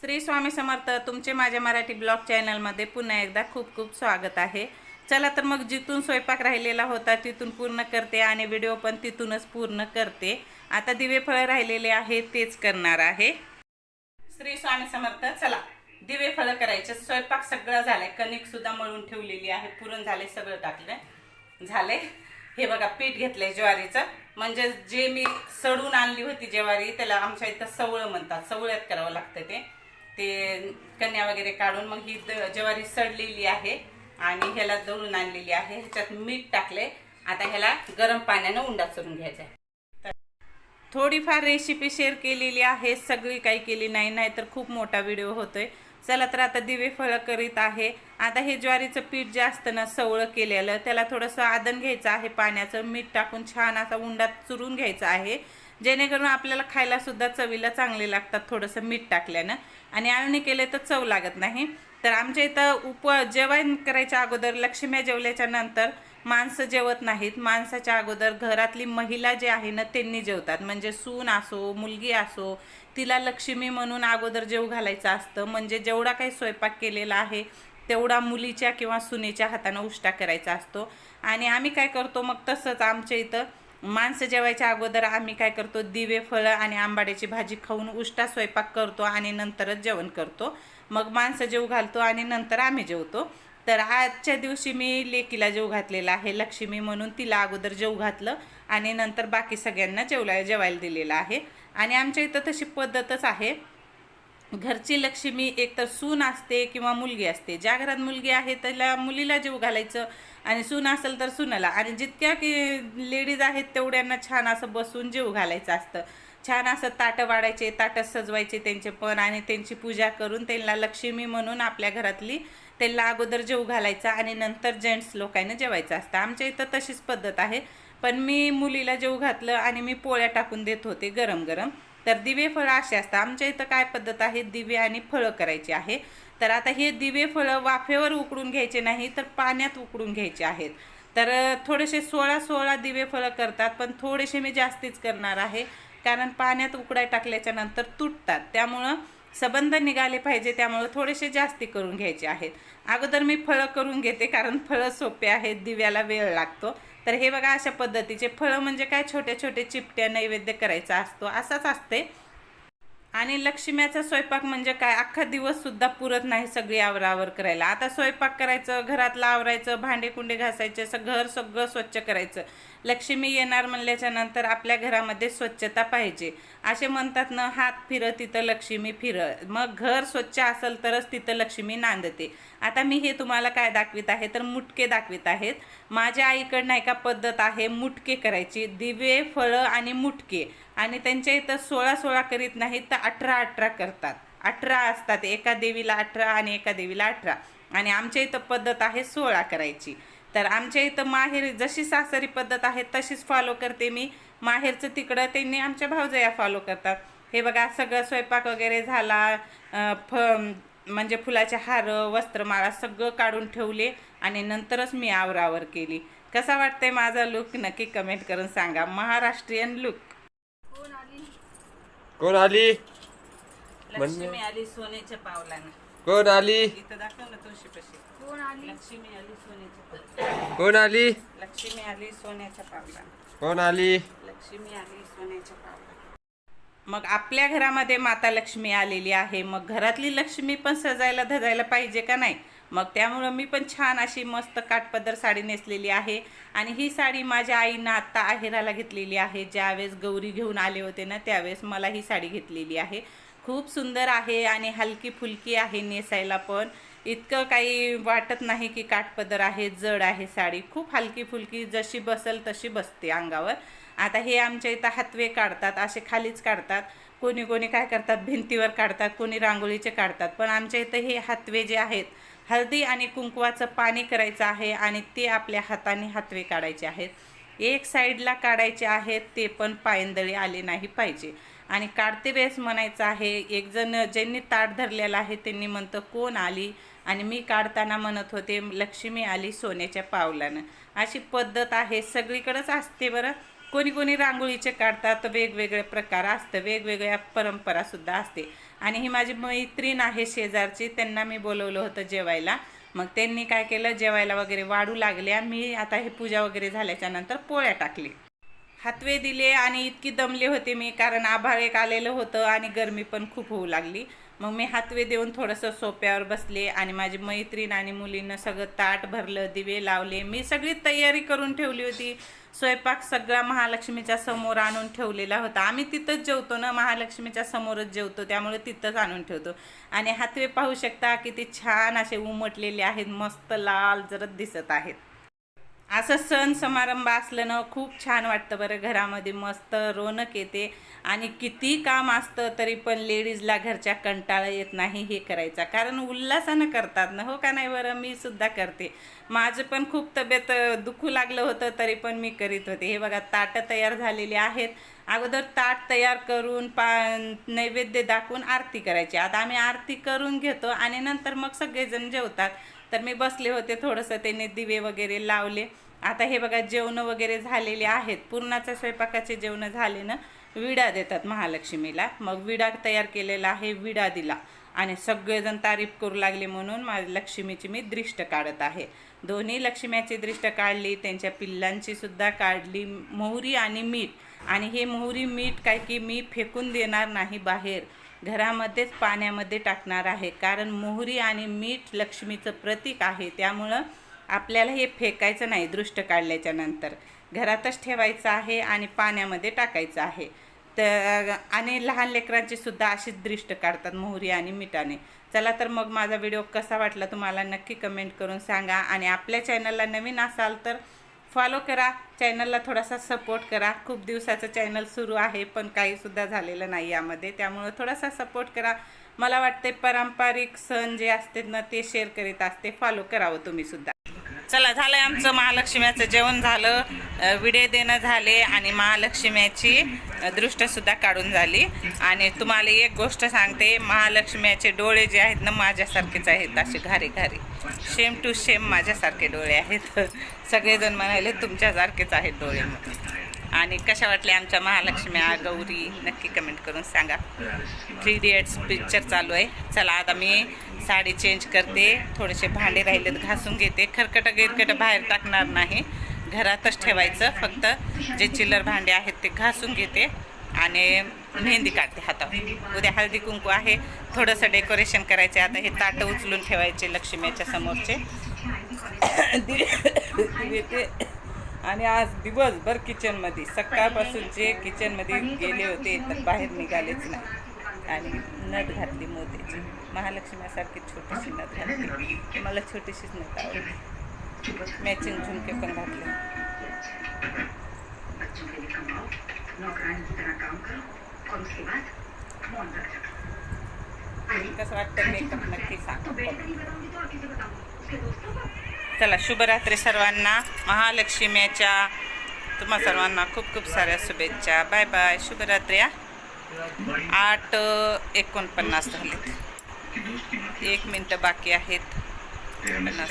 श्री स्वामी समर्थ तुमचे माझ्या मराठी ब्लॉग चॅनलमध्ये पुन्हा एकदा खूप खूप स्वागत आहे. चला तर मग जिथून स्वयंपाक राहिलेला होता तिथून पूर्ण करते आणि व्हिडिओ पण तिथूनच पूर्ण करते. आता दिवे फळं राहिलेले आहे तेच करणार आहे. श्री स्वामी समर्थ चला. दिवे फळं करायचे. स्वयंपाक सगळं झालाय. कणिक सुद्धा मळून ठेवलेली आहे. पुरण झाले सगळं टाकलंय. झाले हे बघा पीठ घेतलंय ज्वारीचं. म्हणजे जे मी सडून आणली होती ज्वारी त्याला आमच्या इथं सवळं म्हणतात. सवळ्यात करावं लागतं ते. ते कन्या वगैरे काढून मग ही ज्वारी सडलेली आहे आणि ह्याला दळून आणलेली आहे. ह्याच्यात मीठ टाकले. आता ह्याला गरम पाण्यानं उंडा चरून घ्यायचा आहे. थोडीफार रेसिपी शेअर केलेली आहे. सगळी काही केली नाही नाही तर खूप मोठा व्हिडिओ होतोय. चला तर आता दिवे फळं करीत आहे. आता हे ज्वारीचं पीठ जे असतं ना सवळं केलेलं त्याला थोडंसं आदन घ्यायचं आहे पाण्याचं. मीठ टाकून छान असा उंडात चुरून घ्यायचं आहे. जेणेकरून आपल्याला खायला सुद्धा चवीला चांगले लागतात थोडंसं मीठ टाकल्यानं. आणि आळणी केले तर चव लागत नाही. तर आमच्या इथं उप जेवण करायच्या अगोदर लक्ष्म्या जेवल्याच्या नंतर माणसं जेवत नाहीत. माणसाच्या अगोदर घरातली महिला जे आहे ना त्यांनी जेवतात. म्हणजे सून असो मुलगी असो तिला लक्ष्मी म्हणून अगोदर जेव घालायचं असतं. म्हणजे जेवढा काही स्वयंपाक केलेला आहे तेवढा मुलीच्या किंवा सुनेच्या हाताने उष्टा करायचा असतो. आणि आम्ही काय करतो मग तसंच आमच्या इथं माणसं जेवायच्या अगोदर आम्ही काय करतो? दिवे फळं आणि आंबाड्याची भाजी खाऊन उष्टा स्वयंपाक करतो आणि नंतरच जेवण करतो. मग माणसं जेव घालतो आणि नंतर आम्ही जेवतो. तर आजच्या दिवशी मी लेकीला जेव घातलेला आहे. लक्ष्मी म्हणून तिला अगोदर जेव घातलं आणि नंतर बाकी सगळ्यांना जेवला जेवायला दिलेलं आहे. आणि आमच्या इथं तशी पद्धतच आहे. घरची लक्ष्मी एक तर सून असते किंवा मुलगी असते. ज्या घरात मुलगी आहे त्याला मुलीला जीव घालायचं आणि सून असेल तर सुनाला. आणि जितक्या की लेडीज आहेत तेवढ्यांना छान असं बसून जीव घालायचं असतं. छान असं ताटं वाढायचे ताटं सजवायचे त्यांचे पण आणि त्यांची पूजा करून त्यांना लक्ष्मी म्हणून आपल्या घरातली त्यांना अगोदर जेव घालायचा आणि नंतर जेंट्स लोकांना जेवायचं असतं. आमच्या इथं तशीच पद्धत आहे. पण मी मुलीला जेव घातलं आणि मी पोळ्या टाकून देत होते गरम गरम तर दिवे फळं असे असतात. आमच्या इथं काय पद्धत आहे? दिवे आणि फळं करायची आहे. तर आता हे दिवे फळं वाफेवर उकडून घ्यायचे नाही तर पाण्यात उकडून घ्यायचे आहेत. तर थोडेसे सोळा सोळा दिवे फळं करतात पण थोडेसे मी जास्तीच करणार आहे. कारण पाण्यात उकडाय टाकल्याच्या नंतर तुटतात. त्यामुळं सबंध निघाले पाहिजे त्यामुळं थोडेसे जास्ती करून घ्यायचे आहेत. अगोदर मी फळं करून घेते कारण फळं सोपे आहेत दिव्याला वेळ लागतो. तर हे बघा अशा पद्धतीचे फळं म्हणजे काय? छोटे छोटे चिपट्या नैवेद्य करायचा असतो. असाच असते. आणि लक्ष्म्याचा स्वयंपाक म्हणजे काय? अख्खा दिवस सुद्धा पुरत नाही सगळी आवरावर करायला. आता स्वयंपाक करायचं घरातलं आवरायचं भांडे कुंडे घासायचे असं घर सगळं स्वच्छ करायचं. लक्ष्मी येणार म्हणल्याच्या नंतर आपल्या घरामध्ये स्वच्छता पाहिजे. असे म्हणतात ना हात फिरं तिथं लक्ष्मी फिर. मग घर स्वच्छ असेल तरच तिथं लक्ष्मी नांदते. आता मी हे तुम्हाला काय दाखवित आहे? तर मुटके दाखवित आहेत. माझ्या आईकडनं एका पद्धत आहे मुटके करायची. दिवे फळं आणि मुटके. आणि त्यांच्या इथं सोळा सोळा करीत नाहीत तर अठरा अठरा करतात. अठरा असतात. एका देवीला अठरा आणि एका देवीला अठरा. आणि आमच्या इथं पद्धत आहे सोळा करायची. तर आमच्या इथं माहेर जशी सासरी पद्धत आहे तशीच फॉलो करते मी. माहेरचं तिकडं त्यांनी आमच्या भावजया फॉलो करतात. हे बघा सगळं स्वयंपाक वगैरे झाला फ म्हणजे फुलाचे हार वस्त्रमाळा सगळं काढून ठेवले आणि नंतरच मी आवरावर केली. कसा वाटतंय माझा लुक नक्की कमेंट करून सांगा. महाराष्ट्रीयन लुक कोण आली? लक्ष्मी आली सोन्याच्या पावलानं. कोण आली? इथं दाखव ना तुळशीपाशी कोण आली? लक्ष्मी आली सोन्याच्या पावलानं कोण आली? लक्ष्मी आली सोन्याच्या पावलानं कोण आली? लक्ष्मी आली सोन्याच्या मग आपल्या घरामध्ये माता लक्ष्मी आलेली आहे. मग घरातली लक्ष्मी पण सजायला धजायला पाहिजे का नाही? मग त्यामुळं मी पण छान अशी मस्त काठपदर साडी नेसलेली आहे. आणि ही साडी माझ्या आईनं आत्ता आहेराला घेतलेली आहे. ज्यावेळेस गौरी घेऊन आले होते ना त्यावेळेस मला ही साडी घेतलेली आहे. खूप सुंदर आहे आणि हलकी फुलकी आहे नेसायला पण. इतकं काही वाटत नाही की काठपदर आहे जड आहे साडी. खूप हलकी फुलकी जशी बसल तशी बसते अंगावर. आता हे आमच्या इथं हातवे काढतात असे खालीच काढतात. कोणी कोणी काय करतात भिंतीवर काढतात कोणी रांगोळीचे काढतात. पण आमच्या इथं हे हातवे जे आहेत हळदी आणि कुंकवाचं पाणी करायचं आहे आणि ते आपल्या हाताने हातवे काढायचे आहेत. एक साईडला काढायचे आहेत ते पण पायंदळी आले नाही पाहिजे. आणि काढते वेळेस म्हणायचं आहे एक जण ज्यांनी ताट धरलेलं आहे त्यांनी म्हणतं कोण आली? आणि मी काढताना म्हणत होते लक्ष्मी आली सोन्याच्या पावलानं. अशी पद्धत आहे सगळीकडंच असते बरं. कोणी कोणी रांगोळीचे काढतात वेगवेगळे प्रकार असतं वेगवेगळ्या परंपरासुद्धा असते. आणि ही माझी मैत्रीण आहे शेजारची त्यांना मी बोलवलं होतं जेवायला. मग त्यांनी काय केलं जेवायला वगैरे वाढू लागल्या मी आता हे पूजा वगैरे झाल्याच्यानंतर पोळ्या टाकली. हातवे दिले आणि इतकी दमले होते मी कारण आभाळ एक आलेलं होतं आणि गरमी पण खूप होऊ लागली. मग मी हातवे देऊन थोडंसं सोप्यावर बसले आणि माझी मैत्रीण आणि मुलीनं सगळं ताट भरलं दिवे लावले. मी सगळी तयारी करून ठेवली होती. स्वयंपाक सगळा महालक्ष्मीच्या समोर आणून ठेवलेला होता. आम्ही तिथंच जेवतो ना महालक्ष्मीच्या समोरच जेवतो त्यामुळे तिथंच आणून ठेवतो. आणि हातवे पाहू शकता किती छान असे उमटलेले आहेत मस्त लाल जरत दिसत आहेत. असं सण समारंभ असलं ना खूप छान वाटतं बरं घरामध्ये. मस्त रोनक येते. आणि किती काम असतं तरी पण लेडीजला घरच्या कंटाळा येत नाही हे करायचा. कारण उल्हासानं करतात ना हो का नाही बरं? मी सुद्धा करते. माझं पण खूप तब्येत दुखू लागलं होतं तरी पण मी करीत होते. हे बघा ताटं तयार झालेली आहेत. अगोदर ताट तयार करून पा नैवेद्य दाखवून आरती करायची. आता आम्ही आरती करून घेतो आणि नंतर मग सगळेजण जेवतात. तर मी बसले होते थोडंसं त्याने दिवे वगैरे लावले. आता हे बघा जेवणं वगैरे झालेले आहेत. पूर्णाच्या स्वयंपाकाचे जेवणं झाले ना विडा देतात महालक्ष्मीला. मग विडा तयार केलेला आहे विडा दिला. आणि सगळेजण तारीफ करू लागले म्हणून माझ्या लक्ष्मीची मी दृष्ट काढत आहे. दोन्ही लक्ष्म्याची दृष्ट काढली त्यांच्या पिल्लांची सुद्धा काढली मोहरी आणि मीठ. आणि हे मोहरी मीठ काय की मी फेकून देणार नाही बाहेर. घरामध्येच पाण्यामध्ये टाकणार आहे. कारण मोहरी आणि मीठ लक्ष्मीचं प्रतीक आहे. त्यामुळं आपल्याला हे फेकायचं नाही दृष्ट काढल्याच्या नंतर. घरातच ठेवायचं आहे आणि पाण्यामध्ये टाकायचं आहे. तर आणि लहान लेकरांची सुद्धा अशीच दृष्ट काढतात मोहरी आणि मिठाने. चला तर मग माझा व्हिडिओ कसा वाटला तुम्हाला नक्की कमेंट करून सांगा. आणि आपल्या चॅनलला नवीन असाल तर फॉलो करा चॅनलला थोडासा सपोर्ट करा. खूप दिवसाचं चॅनल सुरू आहे पण काहीसुद्धा झालेलं नाही यामध्ये. त्यामुळं थोडासा सपोर्ट करा. मला वाटते पारंपरिक सण जे असते ना ते शेअर करीत असते. फॉलो करावं तुम्हीसुद्धा चला झालंय आमचं महालक्ष्म्याचं जेवण झालं. विडे देणं झाले आणि महालक्ष्म्याची दृष्टसुद्धा काढून झाली. आणि तुम्हाला एक गोष्ट सांगते महालक्ष्म्याचे डोळे जे आहेत ना माझ्यासारखेच आहेत असे घारी घारी सेम टू सेम माझ्यासारखे डोळे आहेत. सगळेजण म्हणाले तुमच्यासारखेच आहेत डोळे. आणि कशा वाटल्या आमच्या महालक्ष्म्या? गौरी नक्की कमेंट करून सांगा. थ्री इडियट्स पिक्चर चालू आहे. चला आता मी साडी चेंज करते. थोडेसे भांडे राहिलेत घासून घेते. खरकटं गिरकटं बाहेर टाकणार नाही. घरातच ठेवायचं. फक्त जे चिल्लर भांडे आहेत ते घासून घेते आणि मेहंदी काढते हातावर. उद्या हळदी कुंकू आहे. थोडंसं डेकोरेशन करायचे आता हे ताटं उचलून ठेवायचे लक्ष्मीच्या समोरचे. आणि आज दिवसभर किचनमध्ये सकाळपासून जे किचनमध्ये गेले होते तर बाहेर निघालेच नाही. आणि नथ घातली मोत्याची महालक्ष्मीसारखी छोटीशी नथ घातली. मला छोटीशीच नथ आवडली. मॅचिंग झुमके पण घातले. कसं वाटतं मेकअप नक्की सांगा. चला शुभरात्री सर्वांना. महालक्ष्मीच्या तुम्हा सर्वांना खूप खूप साऱ्या शुभेच्छा. Bye bye. शुभरात्री आठ एकोणपन्नास झालेत. एक मिनटं बाकी आहेत. पन्नास.